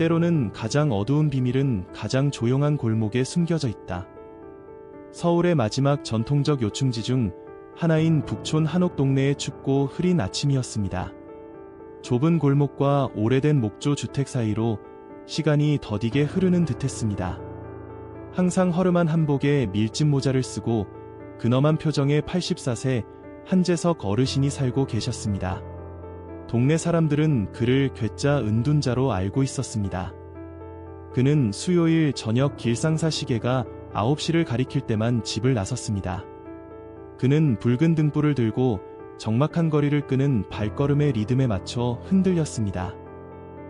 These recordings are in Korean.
때로는 가장 어두운 비밀은 가장 조용한 골목에 숨겨져 있다. 서울의 마지막 전통적 요충지 중 하나인 북촌 한옥 동네의 춥고 흐린 아침이었습니다. 좁은 골목과 오래된 목조 주택 사이로 시간이 더디게 흐르는 듯했습니다. 항상 허름한 한복에 밀짚 모자를 쓰고 근엄한 표정의 84세 한재석 어르신이 살고 계셨습니다. 동네 사람들은 그를 괴짜 은둔자로 알고 있었습니다. 그는 수요일 저녁 길상사 시계가 9시를 가리킬 때만 집을 나섰습니다. 그는 붉은 등불을 들고 적막한 거리를 끄는 발걸음의 리듬에 맞춰 흔들렸습니다.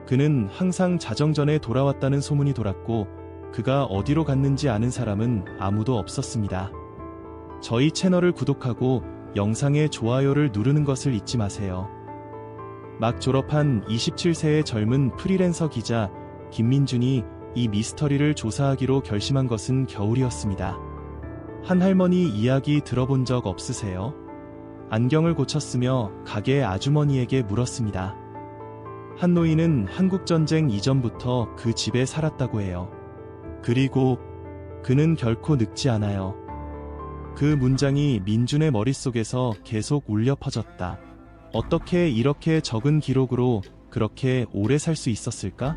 그는 항상 자정 전에 돌아왔다는 소문이 돌았고 그가 어디로 갔는지 아는 사람은 아무도 없었습니다. 저희 채널을 구독하고 영상에 좋아요를 누르는 것을 잊지 마세요. 막 졸업한 27세의 젊은 프리랜서 기자 김민준이 이 미스터리를 조사하기로 결심한 것은 겨울이었습니다. 한 할머니 이야기 들어본 적 없으세요? 안경을 고쳤으며 가게 아주머니에게 물었습니다. 한 노인은 한국전쟁 이전부터 그 집에 살았다고 해요. 그리고 그는 결코 늙지 않아요. 그 문장이 민준의 머릿속에서 계속 울려 퍼졌다. 어떻게 이렇게 적은 기록으로 그렇게 오래 살 수 있었을까?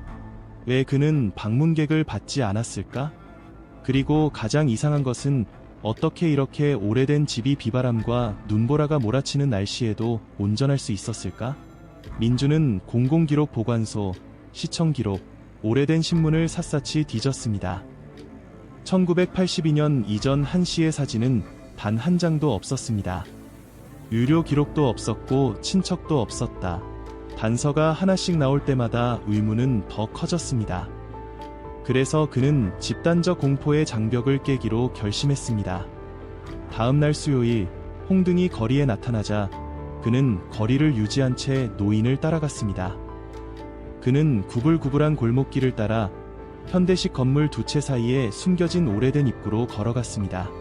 왜 그는 방문객을 받지 않았을까? 그리고 가장 이상한 것은 어떻게 이렇게 오래된 집이 비바람과 눈보라가 몰아치는 날씨에도 온전할 수 있었을까? 민주는 공공기록 보관소, 시청기록, 오래된 신문을 샅샅이 뒤졌습니다. 1982년 이전 한시의 사진은 단 한 장도 없었습니다. 유료 기록도 없었고 친척도 없었다. 단서가 하나씩 나올 때마다 의문은 더 커졌습니다. 그래서 그는 집단적 공포의 장벽을 깨기로 결심했습니다. 다음 날 수요일 홍등이 거리에 나타나자 그는 거리를 유지한 채 노인을 따라갔습니다. 그는 구불구불한 골목길을 따라 현대식 건물 두 채 사이에 숨겨진 오래된 입구로 걸어갔습니다.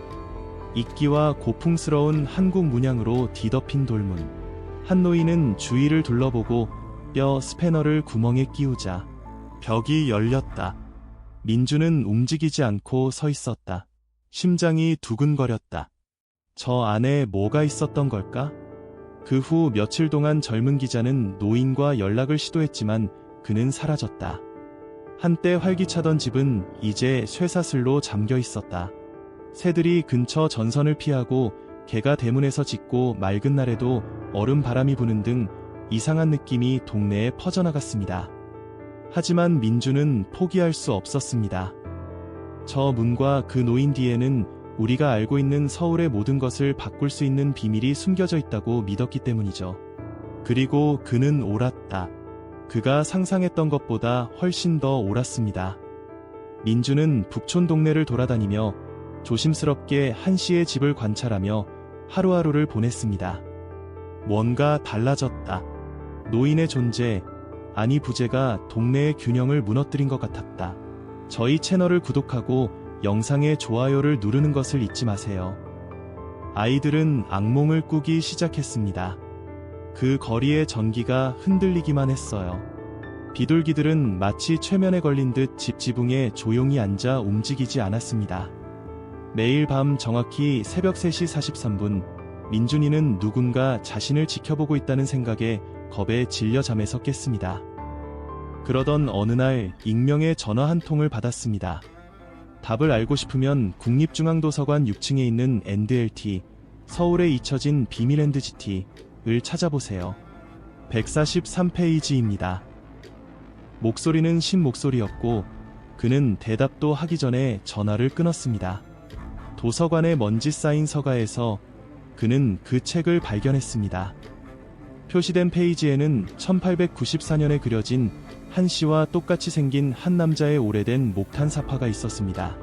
이끼와 고풍스러운 한국 문양으로 뒤덮인 돌문. 한 노인은 주위를 둘러보고 뼈 스패너를 구멍에 끼우자 벽이 열렸다. 민주는 움직이지 않고 서 있었다. 심장이 두근거렸다. 저 안에 뭐가 있었던 걸까? 그 후 며칠 동안 젊은 기자는 노인과 연락을 시도했지만 그는 사라졌다. 한때 활기차던 집은 이제 쇠사슬로 잠겨 있었다. 새들이 근처 전선을 피하고 개가 대문에서 짖고 맑은 날에도 얼음 바람이 부는 등 이상한 느낌이 동네에 퍼져나갔습니다. 하지만 민주는 포기할 수 없었습니다. 저 문과 그 노인 뒤에는 우리가 알고 있는 서울의 모든 것을 바꿀 수 있는 비밀이 숨겨져 있다고 믿었기 때문이죠. 그리고 그는 옳았다. 그가 상상했던 것보다 훨씬 더 옳았습니다. 민주는 북촌 동네를 돌아다니며 조심스럽게 한 씨의 집을 관찰하며 하루하루를 보냈습니다. 뭔가 달라졌다. 노인의 존재, 아니 부재가 동네의 균형을 무너뜨린 것 같았다. 저희 채널을 구독하고 영상에 좋아요를 누르는 것을 잊지 마세요. 아이들은 악몽을 꾸기 시작했습니다. 그 거리의 전기가 흔들리기만 했어요. 비둘기들은 마치 최면에 걸린 듯 집 지붕에 조용히 앉아 움직이지 않았습니다. 매일 밤 정확히 새벽 3시 43분, 민준이는 누군가 자신을 지켜보고 있다는 생각에 겁에 질려 잠에서 깼습니다. 그러던 어느 날 익명의 전화 한 통을 받았습니다. 답을 알고 싶으면 국립중앙도서관 6층에 있는 NDLT, 서울에 잊혀진 비밀 NDGT를 찾아보세요. 143페이지입니다. 목소리는 신 목소리였고 그는 대답도 하기 전에 전화를 끊었습니다. 도서관에 먼지 쌓인 서가에서 그는 그 책을 발견했습니다. 표시된 페이지에는 1894년에 그려진 한 씨와 똑같이 생긴 한 남자의 오래된 목탄 사파가 있었습니다.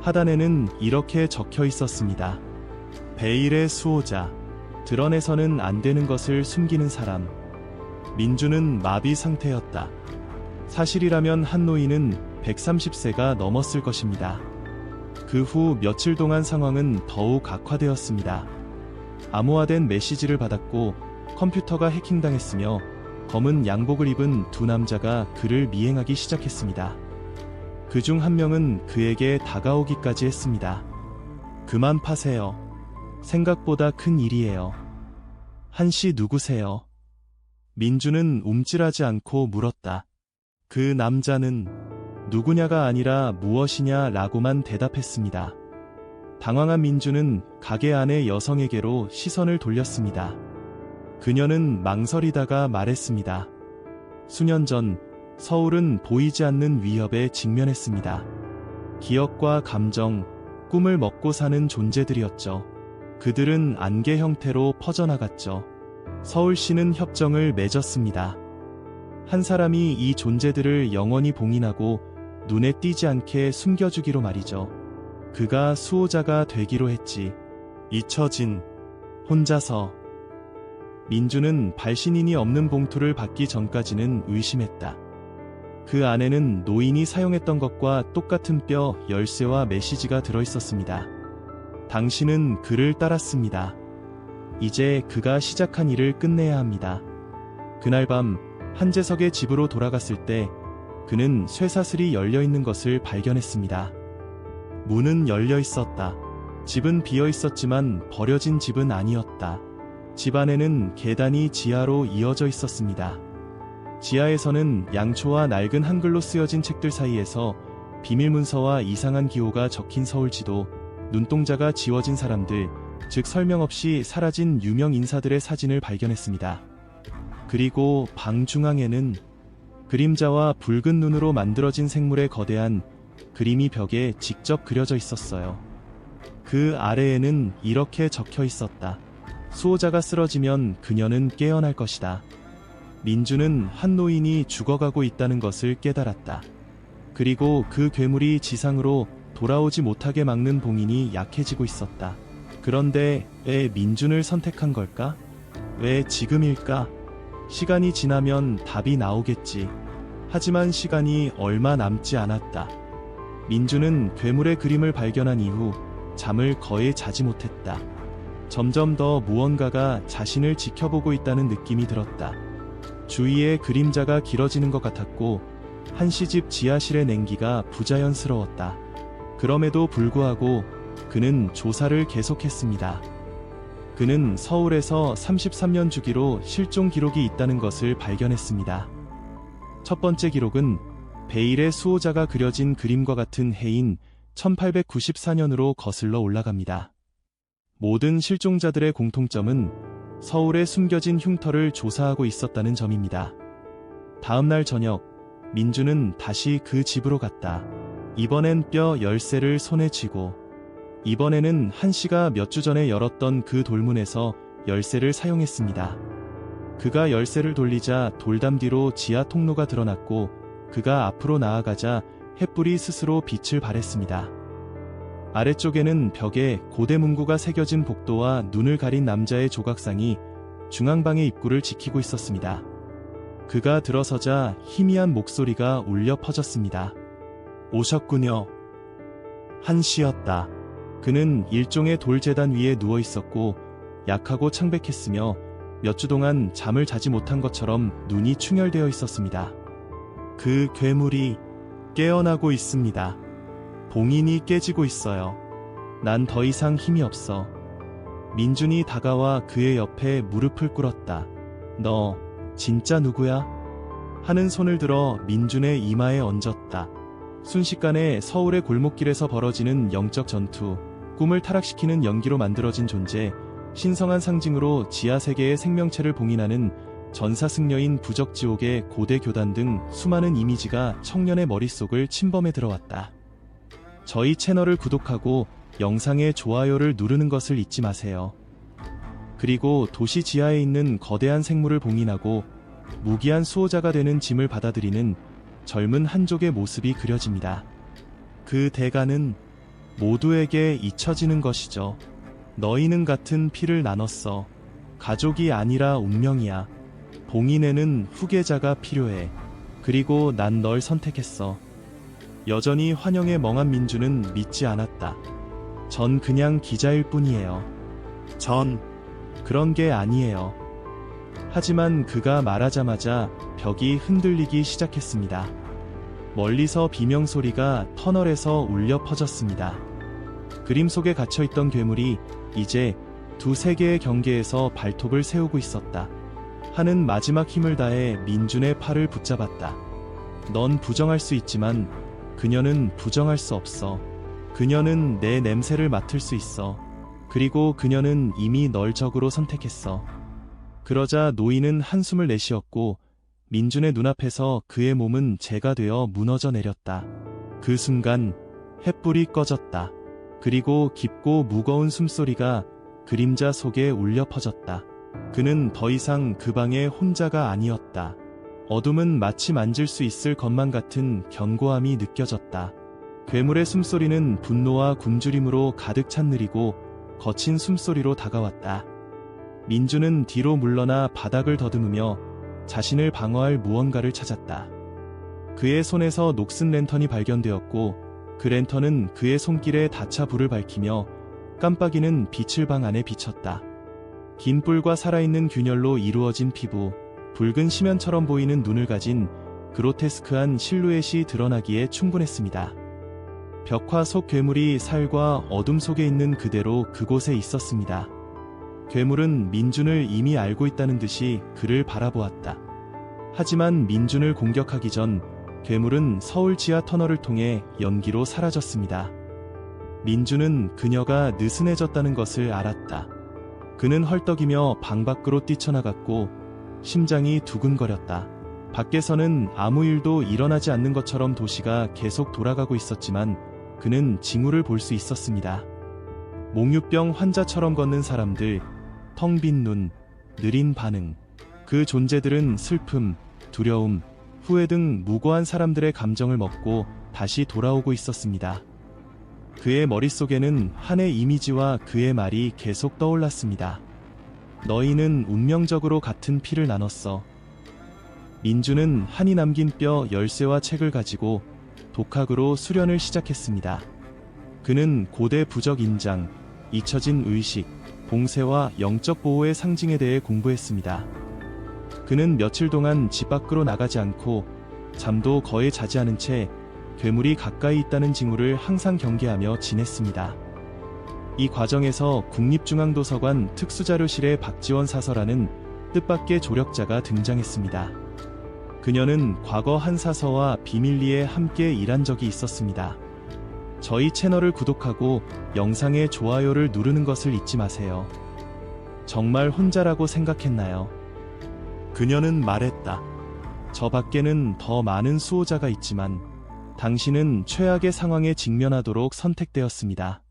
하단에는 이렇게 적혀 있었습니다. 베일의 수호자. 드러내서는 안 되는 것을 숨기는 사람. 민주는 마비 상태였다. 사실이라면 한 노인은 130세가 넘었을 것입니다. 그 후 며칠 동안 상황은 더욱 악화되었습니다. 암호화된 메시지를 받았고 컴퓨터가 해킹당했으며 검은 양복을 입은 두 남자가 그를 미행하기 시작했습니다. 그 중 한 명은 그에게 다가오기까지 했습니다. 그만 파세요. 생각보다 큰 일이에요. 한씨 누구세요? 민주는 움찔하지 않고 물었다. 그 남자는 누구냐가 아니라 무엇이냐 라고만 대답했습니다. 당황한 민주는 가게 안의 여성에게로 시선을 돌렸습니다. 그녀는 망설이다가 말했습니다. 수년 전 서울은 보이지 않는 위협에 직면했습니다. 기억과 감정, 꿈을 먹고 사는 존재들이었죠. 그들은 안개 형태로 퍼져나갔죠. 서울시는 협정을 맺었습니다. 한 사람이 이 존재들을 영원히 봉인하고 눈에 띄지 않게 숨겨주기로 말이죠. 그가 수호자가 되기로 했지. 잊혀진 혼자서 민주는 발신인이 없는 봉투를 받기 전까지는 의심했다. 그 안에는 노인이 사용했던 것과 똑같은 뼈 열쇠와 메시지가 들어 있었습니다. 당신은 그를 따랐습니다. 이제 그가 시작한 일을 끝내야 합니다. 그날 밤 한재석의 집으로 돌아갔을 때 그는 쇠사슬이 열려 있는 것을 발견했습니다. 문은 열려 있었다. 집은 비어 있었지만 버려진 집은 아니었다. 집 안에는 계단이 지하로 이어져 있었습니다. 지하에서는 양초와 낡은 한글로 쓰여진 책들 사이에서 비밀 문서와 이상한 기호가 적힌 서울지도, 눈동자가 지워진 사람들, 즉 설명 없이 사라진 유명 인사들의 사진을 발견했습니다. 그리고 방 중앙에는 그림자와 붉은 눈으로 만들어진 생물의 거대한 그림이 벽에 직접 그려져 있었어요. 그 아래에는 이렇게 적혀 있었다. 수호자가 쓰러지면 그녀는 깨어날 것이다. 민주는 한 노인이 죽어가고 있다는 것을 깨달았다. 그리고 그 괴물이 지상으로 돌아오지 못하게 막는 봉인이 약해지고 있었다. 그런데 왜 민준을 선택한 걸까? 왜 지금일까? 시간이 지나면 답이 나오겠지. 하지만 시간이 얼마 남지 않았다. 민주는 괴물의 그림을 발견한 이후 잠을 거의 자지 못했다. 점점 더 무언가가 자신을 지켜보고 있다는 느낌이 들었다. 주위에 그림자가 길어지는 것 같았고 한시집 지하실의 냉기가 부자연스러웠다. 그럼에도 불구하고 그는 조사를 계속했습니다. 그는 서울에서 33년 주기로 실종 기록이 있다는 것을 발견했습니다. 첫 번째 기록은 베일의 수호자가 그려진 그림과 같은 해인 1894년으로 거슬러 올라갑니다. 모든 실종자들의 공통점은 서울에 숨겨진 흉터를 조사하고 있었다는 점입니다. 다음 날 저녁, 민주는 다시 그 집으로 갔다. 이번엔 뼈 열쇠를 손에 쥐고, 이번에는 한 씨가 몇 주 전에 열었던 그 돌문에서 열쇠를 사용했습니다. 그가 열쇠를 돌리자 돌담 뒤로 지하 통로가 드러났고, 그가 앞으로 나아가자 햇불이 스스로 빛을 발했습니다. 아래쪽에는 벽에 고대 문구가 새겨진 복도와 눈을 가린 남자의 조각상이 중앙방의 입구를 지키고 있었습니다. 그가 들어서자 희미한 목소리가 울려 퍼졌습니다. 오셨군요. 한시였다. 그는 일종의 돌재단 위에 누워 있었고 약하고 창백했으며 몇 주 동안 잠을 자지 못한 것처럼 눈이 충혈되어 있었습니다. 그 괴물이 깨어나고 있습니다. 봉인이 깨지고 있어요. 난 더 이상 힘이 없어. 민준이 다가와 그의 옆에 무릎을 꿇었다. 너 진짜 누구야? 하는 손을 들어 민준의 이마에 얹었다. 순식간에 서울의 골목길에서 벌어지는 영적 전투, 꿈을 타락시키는 연기로 만들어진 존재, 신성한 상징으로 지하 세계의 생명체를 봉인하는 전사승려인 부적지옥의 고대 교단 등 수많은 이미지가 청년의 머릿속을 침범해 들어왔다. 저희 채널을 구독하고 영상의 좋아요를 누르는 것을 잊지 마세요. 그리고 도시 지하에 있는 거대한 생물을 봉인하고 무기한 수호자가 되는 짐을 받아들이는 젊은 한족의 모습이 그려집니다. 그 대가는 모두에게 잊혀지는 것이죠. 너희는 같은 피를 나눴어. 가족이 아니라 운명이야. 봉인에는 후계자가 필요해. 그리고 난 널 선택했어. 여전히 환영의 멍한 민주는 믿지 않았다. 전 그냥 기자일 뿐이에요. 전 그런 게 아니에요. 하지만 그가 말하자마자 벽이 흔들리기 시작했습니다. 멀리서 비명 소리가 터널에서 울려 퍼졌습니다. 그림 속에 갇혀있던 괴물이 이제 두세 개의 경계에서 발톱을 세우고 있었다. 하는 마지막 힘을 다해 민준의 팔을 붙잡았다. 넌 부정할 수 있지만 그녀는 부정할 수 없어. 그녀는 내 냄새를 맡을 수 있어. 그리고 그녀는 이미 널 적으로 선택했어. 그러자 노인은 한숨을 내쉬었고 민준의 눈앞에서 그의 몸은 재가 되어 무너져 내렸다. 그 순간 횃불이 꺼졌다. 그리고 깊고 무거운 숨소리가 그림자 속에 울려 퍼졌다. 그는 더 이상 그 방에 혼자가 아니었다. 어둠은 마치 만질 수 있을 것만 같은 견고함이 느껴졌다. 괴물의 숨소리는 분노와 굶주림으로 가득 찬 느리고 거친 숨소리로 다가왔다. 민주는 뒤로 물러나 바닥을 더듬으며 자신을 방어할 무언가를 찾았다. 그의 손에서 녹슨 랜턴이 발견되었고 그 랜턴은 그의 손길에 닫혀 불을 밝히며 깜빡이는 빛을 방 안에 비쳤다. 긴 뿔과 살아있는 균열로 이루어진 피부, 붉은 심연처럼 보이는 눈을 가진 그로테스크한 실루엣이 드러나기에 충분했습니다. 벽화 속 괴물이 살과 어둠 속에 있는 그대로 그곳에 있었습니다. 괴물은 민준을 이미 알고 있다는 듯이 그를 바라보았다. 하지만 민준을 공격하기 전 괴물은 서울 지하 터널을 통해 연기로 사라졌습니다. 민준은 그녀가 느슨해졌다는 것을 알았다. 그는 헐떡이며 방 밖으로 뛰쳐나갔고 심장이 두근거렸다. 밖에서는 아무 일도 일어나지 않는 것처럼 도시가 계속 돌아가고 있었지만 그는 징후를 볼 수 있었습니다. 몽유병 환자처럼 걷는 사람들, 텅 빈 눈, 느린 반응. 그 존재들은 슬픔, 두려움, 후회 등 무고한 사람들의 감정을 먹고 다시 돌아오고 있었습니다. 그의 머릿속에는 한의 이미지와 그의 말이 계속 떠올랐습니다. 너희는 운명적으로 같은 피를 나눴어. 민주는 한이 남긴 뼈 열쇠와 책을 가지고 독학으로 수련을 시작했습니다. 그는 고대 부적 인장, 잊혀진 의식, 봉쇄와 영적 보호의 상징에 대해 공부했습니다. 그는 며칠 동안 집 밖으로 나가지 않고 잠도 거의 자지 않은 채 괴물이 가까이 있다는 징후를 항상 경계하며 지냈습니다. 이 과정에서 국립중앙도서관 특수자료실의 박지원 사서라는 뜻밖의 조력자가 등장했습니다. 그녀는 과거 한 사서와 비밀리에 함께 일한 적이 있었습니다. 저희 채널을 구독하고 영상에 좋아요를 누르는 것을 잊지 마세요. 정말 혼자라고 생각했나요? 그녀는 말했다. 저 밖에는 더 많은 수호자가 있지만 당신은 최악의 상황에 직면하도록 선택되었습니다.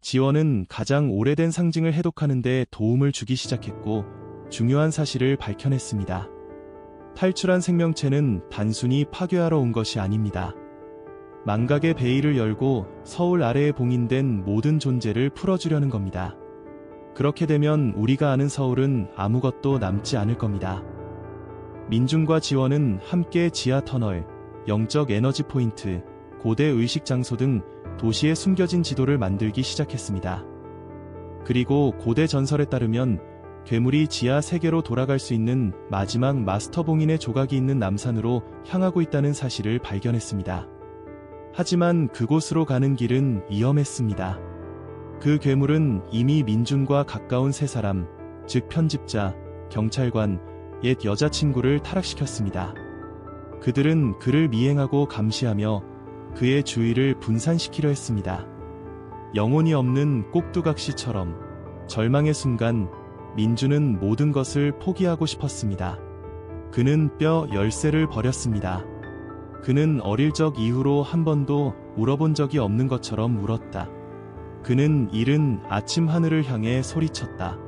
지원은 가장 오래된 상징을 해독하는데 도움을 주기 시작했고 중요한 사실을 밝혀냈습니다. 탈출한 생명체는 단순히 파괴하러 온 것이 아닙니다. 망각의 베일을 열고 서울 아래에 봉인된 모든 존재를 풀어주려는 겁니다. 그렇게 되면 우리가 아는 서울은 아무것도 남지 않을 겁니다. 민중과 지원은 함께 지하 터널, 영적 에너지 포인트, 고대 의식 장소 등 도시에 숨겨진 지도를 만들기 시작했습니다. 그리고 고대 전설에 따르면 괴물이 지하 세계로 돌아갈 수 있는 마지막 마스터 봉인의 조각이 있는 남산으로 향하고 있다는 사실을 발견했습니다. 하지만 그곳으로 가는 길은 위험했습니다. 그 괴물은 이미 민준과 가까운 세 사람, 즉 편집자, 경찰관, 옛 여자친구를 타락시켰습니다. 그들은 그를 미행하고 감시하며 그의 주의를 분산시키려 했습니다. 영혼이 없는 꼭두각시처럼 절망의 순간 민주는 모든 것을 포기하고 싶었습니다. 그는 뼈 열쇠를 버렸습니다. 그는 어릴 적 이후로 한 번도 울어본 적이 없는 것처럼 울었다. 그는 이른 아침 하늘을 향해 소리쳤다.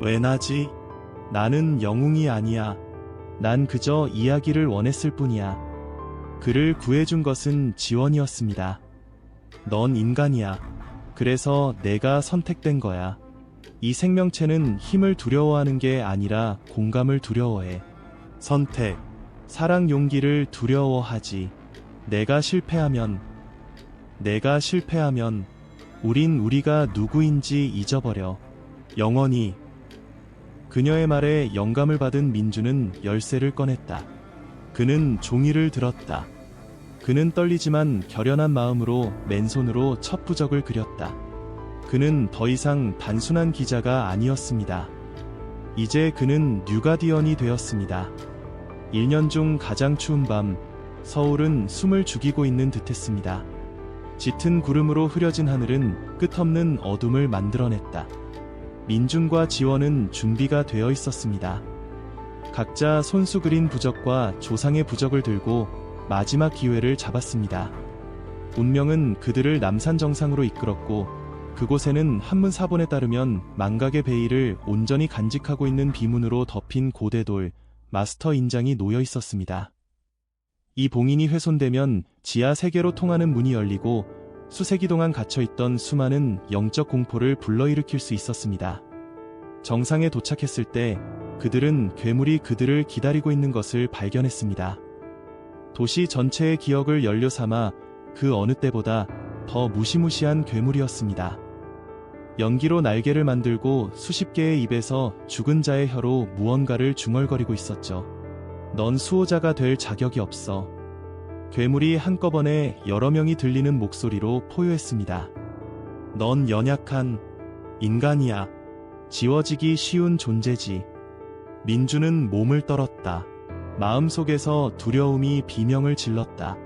왜 나지? 나는 영웅이 아니야. 난 그저 이야기를 원했을 뿐이야. 그를 구해준 것은 지원이었습니다. 넌 인간이야. 그래서 내가 선택된 거야. 이 생명체는 힘을 두려워하는 게 아니라 공감을 두려워해. 선택, 사랑 용기를 두려워하지. 내가 실패하면, 내가 실패하면, 우린 우리가 누구인지 잊어버려. 영원히. 그녀의 말에 영감을 받은 민주는 열쇠를 꺼냈다. 그는 종이를 들었다. 그는 떨리지만 결연한 마음으로 맨손으로 첫 부적을 그렸다. 그는 더 이상 단순한 기자가 아니었습니다. 이제 그는 뉴가디언이 되었습니다. 1년 중 가장 추운 밤, 서울은 숨을 죽이고 있는 듯했습니다. 짙은 구름으로 흐려진 하늘은 끝없는 어둠을 만들어냈다. 민준과 지원은 준비가 되어 있었습니다. 각자 손수 그린 부적과 조상의 부적을 들고 마지막 기회를 잡았습니다. 운명은 그들을 남산 정상으로 이끌었고 그곳에는 한문 사본에 따르면 망각의 베일을 온전히 간직하고 있는 비문으로 덮인 고대돌 마스터 인장이 놓여 있었습니다. 이 봉인이 훼손되면 지하 세계로 통하는 문이 열리고 수세기 동안 갇혀있던 수많은 영적 공포를 불러일으킬 수 있었습니다. 정상에 도착했을 때 그들은 괴물이 그들을 기다리고 있는 것을 발견했습니다. 도시 전체의 기억을 연료 삼아 그 어느 때보다 더 무시무시한 괴물이었습니다. 연기로 날개를 만들고 수십 개의 입에서 죽은 자의 혀로 무언가를 중얼거리고 있었죠. 넌 수호자가 될 자격이 없어. 괴물이 한꺼번에 여러 명이 들리는 목소리로 포효했습니다. 넌 연약한 인간이야. 지워지기 쉬운 존재지. 민주는 몸을 떨었다. 마음속에서 두려움이 비명을 질렀다.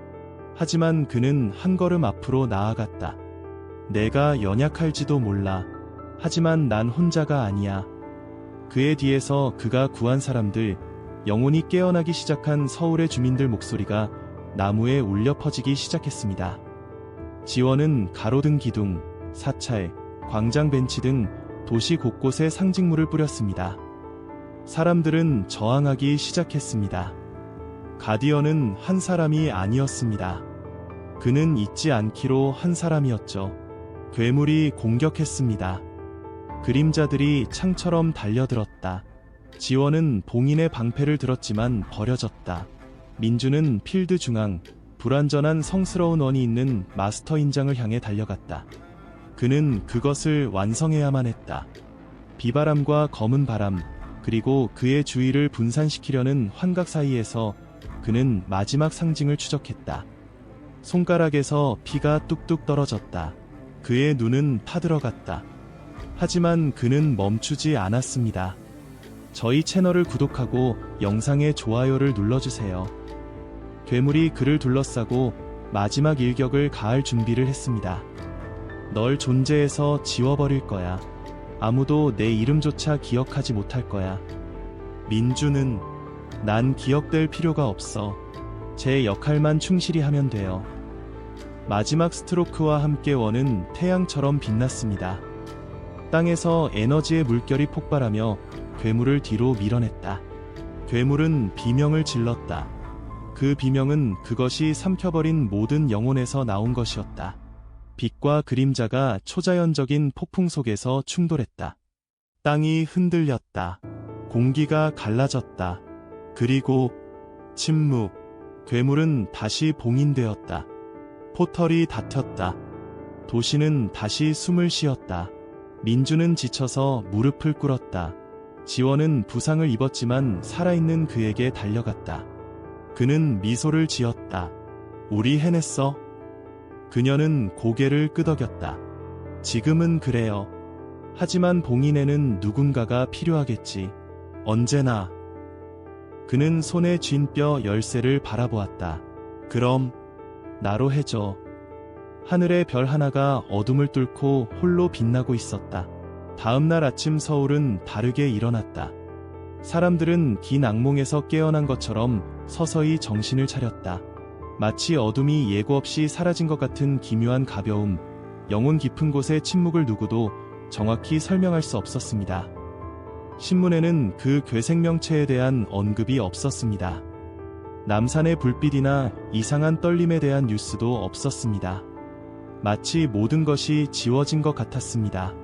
하지만 그는 한 걸음 앞으로 나아갔다. 내가 연약할지도 몰라. 하지만 난 혼자가 아니야. 그의 뒤에서 그가 구한 사람들, 영혼이 깨어나기 시작한 서울의 주민들 목소리가 나무에 울려 퍼지기 시작했습니다. 지원은 가로등 기둥, 사찰, 광장 벤치 등 도시 곳곳에 상징물을 뿌렸습니다. 사람들은 저항하기 시작했습니다. 가디언은 한 사람이 아니었습니다. 그는 잊지 않기로 한 사람이었죠. 괴물이 공격했습니다. 그림자들이 창처럼 달려들었다. 지원은 봉인의 방패를 들었지만 버려졌다. 민주는 필드 중앙, 불완전한 성스러운 원이 있는 마스터 인장을 향해 달려갔다. 그는 그것을 완성해야만 했다. 비바람과 검은 바람, 그리고 그의 주위를 분산시키려는 환각 사이에서 그는 마지막 상징을 추적했다. 손가락에서 피가 뚝뚝 떨어졌다. 그의 눈은 타들어갔다. 하지만 그는 멈추지 않았습니다. 저희 채널을 구독하고 영상에 좋아요를 눌러주세요. 괴물이 그를 둘러싸고 마지막 일격을 가할 준비를 했습니다. 널 존재에서 지워버릴 거야. 아무도 내 이름조차 기억하지 못할 거야. 민주는 난 기억될 필요가 없어. 제 역할만 충실히 하면 돼요. 마지막 스트로크와 함께 원은 태양처럼 빛났습니다. 땅에서 에너지의 물결이 폭발하며 괴물을 뒤로 밀어냈다. 괴물은 비명을 질렀다. 그 비명은 그것이 삼켜버린 모든 영혼에서 나온 것이었다. 빛과 그림자가 초자연적인 폭풍 속에서 충돌했다. 땅이 흔들렸다. 공기가 갈라졌다. 그리고 침묵. 괴물은 다시 봉인되었다. 포털이 닫혔다. 도시는 다시 숨을 쉬었다. 민주는 지쳐서 무릎을 꿇었다. 지원은 부상을 입었지만 살아있는 그에게 달려갔다. 그는 미소를 지었다. 우리 해냈어. 그녀는 고개를 끄덕였다. 지금은 그래요. 하지만 봉인에는 누군가가 필요하겠지. 언제나. 그는 손에 쥔 뼈 열쇠를 바라보았다. 그럼, 나로 해줘. 하늘의 별 하나가 어둠을 뚫고 홀로 빛나고 있었다. 다음날 아침 서울은 다르게 일어났다. 사람들은 긴 악몽에서 깨어난 것처럼 서서히 정신을 차렸다. 마치 어둠이 예고 없이 사라진 것 같은 기묘한 가벼움, 영혼 깊은 곳의 침묵을 누구도 정확히 설명할 수 없었습니다. 신문에는 그 괴생명체에 대한 언급이 없었습니다. 남산의 불빛이나 이상한 떨림에 대한 뉴스도 없었습니다. 마치 모든 것이 지워진 것 같았습니다.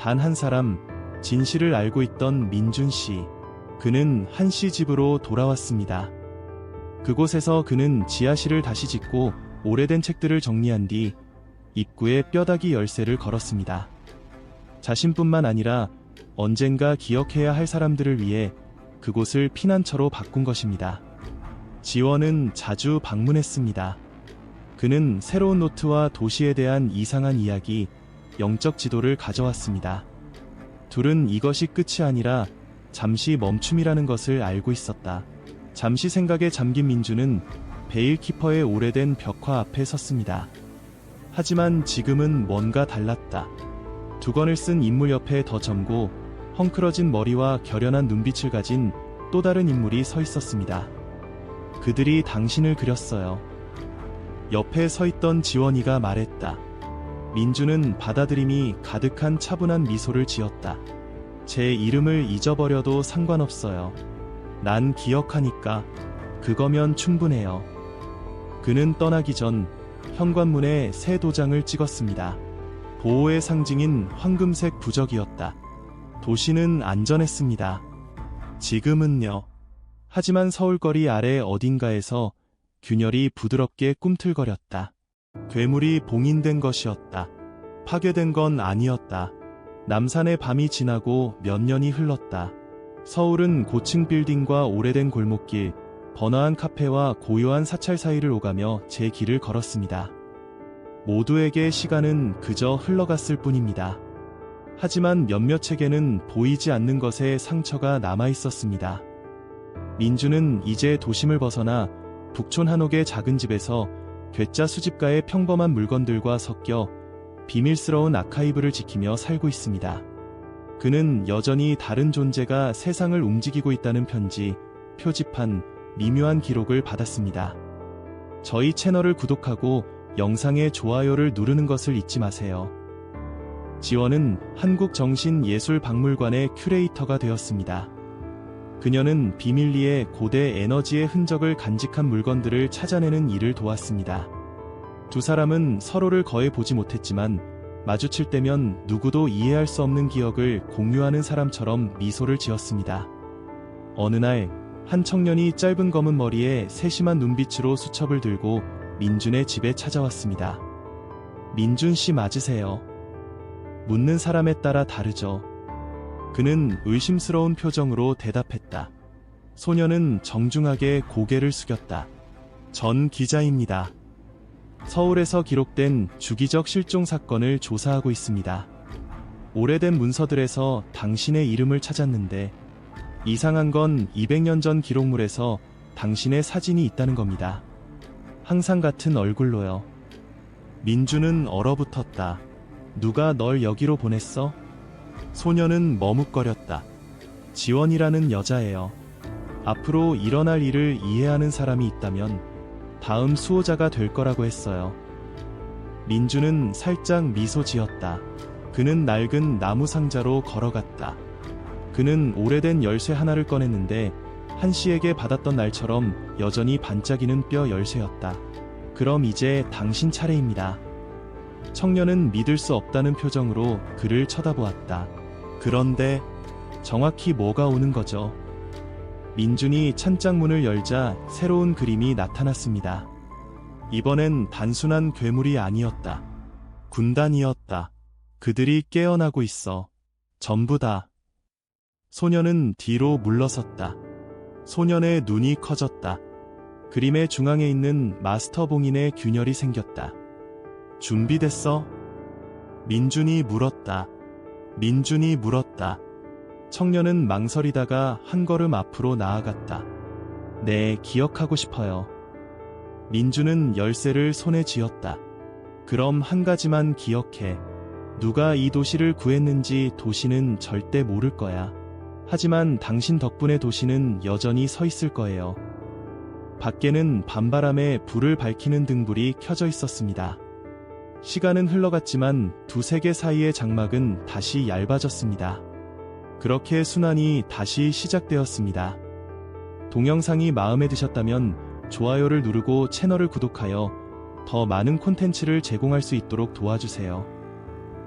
단 한 사람, 진실을 알고 있던 민준 씨. 그는 한 씨 집으로 돌아왔습니다. 그곳에서 그는 지하실을 다시 짓고 오래된 책들을 정리한 뒤 입구에 뼈다귀 열쇠를 걸었습니다. 자신뿐만 아니라 언젠가 기억해야 할 사람들을 위해 그곳을 피난처로 바꾼 것입니다. 지원은 자주 방문했습니다. 그는 새로운 노트와 도시에 대한 이상한 이야기, 영적 지도를 가져왔습니다. 둘은 이것이 끝이 아니라 잠시 멈춤이라는 것을 알고 있었다. 잠시 생각에 잠긴 민주는 베일키퍼의 오래된 벽화 앞에 섰습니다. 하지만 지금은 뭔가 달랐다. 두건을 쓴 인물 옆에 더 젊고 헝클어진 머리와 결연한 눈빛을 가진 또 다른 인물이 서 있었습니다. 그들이 당신을 그렸어요. 옆에 서 있던 지원이가 말했다. 민주는 받아들임이 가득한 차분한 미소를 지었다. 제 이름을 잊어버려도 상관없어요. 난 기억하니까 그거면 충분해요. 그는 떠나기 전 현관문에 새 도장을 찍었습니다. 보호의 상징인 황금색 부적이었다. 도시는 안전했습니다. 지금은요. 하지만 서울거리 아래 어딘가에서 균열이 부드럽게 꿈틀거렸다. 괴물이 봉인된 것이었다. 파괴된 건 아니었다. 남산의 밤이 지나고 몇 년이 흘렀다. 서울은 고층 빌딩과 오래된 골목길, 번화한 카페와 고요한 사찰 사이를 오가며 제 길을 걸었습니다. 모두에게 시간은 그저 흘러갔을 뿐입니다. 하지만 몇몇에게는 보이지 않는 것에 상처가 남아 있었습니다. 민주는 이제 도심을 벗어나 북촌 한옥의 작은 집에서 괴짜 수집가의 평범한 물건들과 섞여 비밀스러운 아카이브를 지키며 살고 있습니다. 그는 여전히 다른 존재가 세상을 움직이고 있다는 편지, 표지판, 미묘한 기록을 받았습니다. 저희 채널을 구독하고 영상에 좋아요를 누르는 것을 잊지 마세요. 지원은 한국정신예술박물관의 큐레이터가 되었습니다. 그녀는 비밀리에 고대 에너지의 흔적을 간직한 물건들을 찾아내는 일을 도왔습니다. 두 사람은 서로를 거의 보지 못했지만 마주칠 때면 누구도 이해할 수 없는 기억을 공유하는 사람처럼 미소를 지었습니다. 어느 날, 한 청년이 짧은 검은 머리에 세심한 눈빛으로 수첩을 들고 민준의 집에 찾아왔습니다. 민준 씨 맞으세요? 묻는 사람에 따라 다르죠. 그는 의심스러운 표정으로 대답했다. 소녀는 정중하게 고개를 숙였다. 전 기자입니다. 서울에서 기록된 주기적 실종 사건을 조사하고 있습니다. 오래된 문서들에서 당신의 이름을 찾았는데 이상한 건 200년 전 기록물에서 당신의 사진이 있다는 겁니다. 항상 같은 얼굴로요. 민주는 얼어붙었다. 누가 널 여기로 보냈어? 소녀는 머뭇거렸다. 지원이라는 여자예요. 앞으로 일어날 일을 이해하는 사람이 있다면 다음 수호자가 될 거라고 했어요. 민주는 살짝 미소 지었다. 그는 낡은 나무 상자로 걸어갔다. 그는 오래된 열쇠 하나를 꺼냈는데 한 씨에게 받았던 날처럼 여전히 반짝이는 뼈 열쇠였다. 그럼 이제 당신 차례입니다. 청년은 믿을 수 없다는 표정으로 그를 쳐다보았다. 그런데 정확히 뭐가 오는 거죠? 민준이 찬장문을 열자 새로운 그림이 나타났습니다. 이번엔 단순한 괴물이 아니었다. 군단이었다. 그들이 깨어나고 있어. 전부 다. 소녀는 뒤로 물러섰다. 소년의 눈이 커졌다. 그림의 중앙에 있는 마스터 봉인의 균열이 생겼다. 준비됐어? 민준이 물었다. 민준이 물었다. 청년은 망설이다가 한 걸음 앞으로 나아갔다. 네, 기억하고 싶어요. 민준은 열쇠를 손에 쥐었다. 그럼 한 가지만 기억해. 누가 이 도시를 구했는지 도시는 절대 모를 거야. 하지만 당신 덕분에 도시는 여전히 서 있을 거예요. 밖에는 밤바람에 불을 밝히는 등불이 켜져 있었습니다. 시간은 흘러갔지만 두 세계 사이의 장막은 다시 얇아졌습니다. 그렇게 순환이 다시 시작되었습니다. 동영상이 마음에 드셨다면 좋아요를 누르고 채널을 구독하여 더 많은 콘텐츠를 제공할 수 있도록 도와주세요.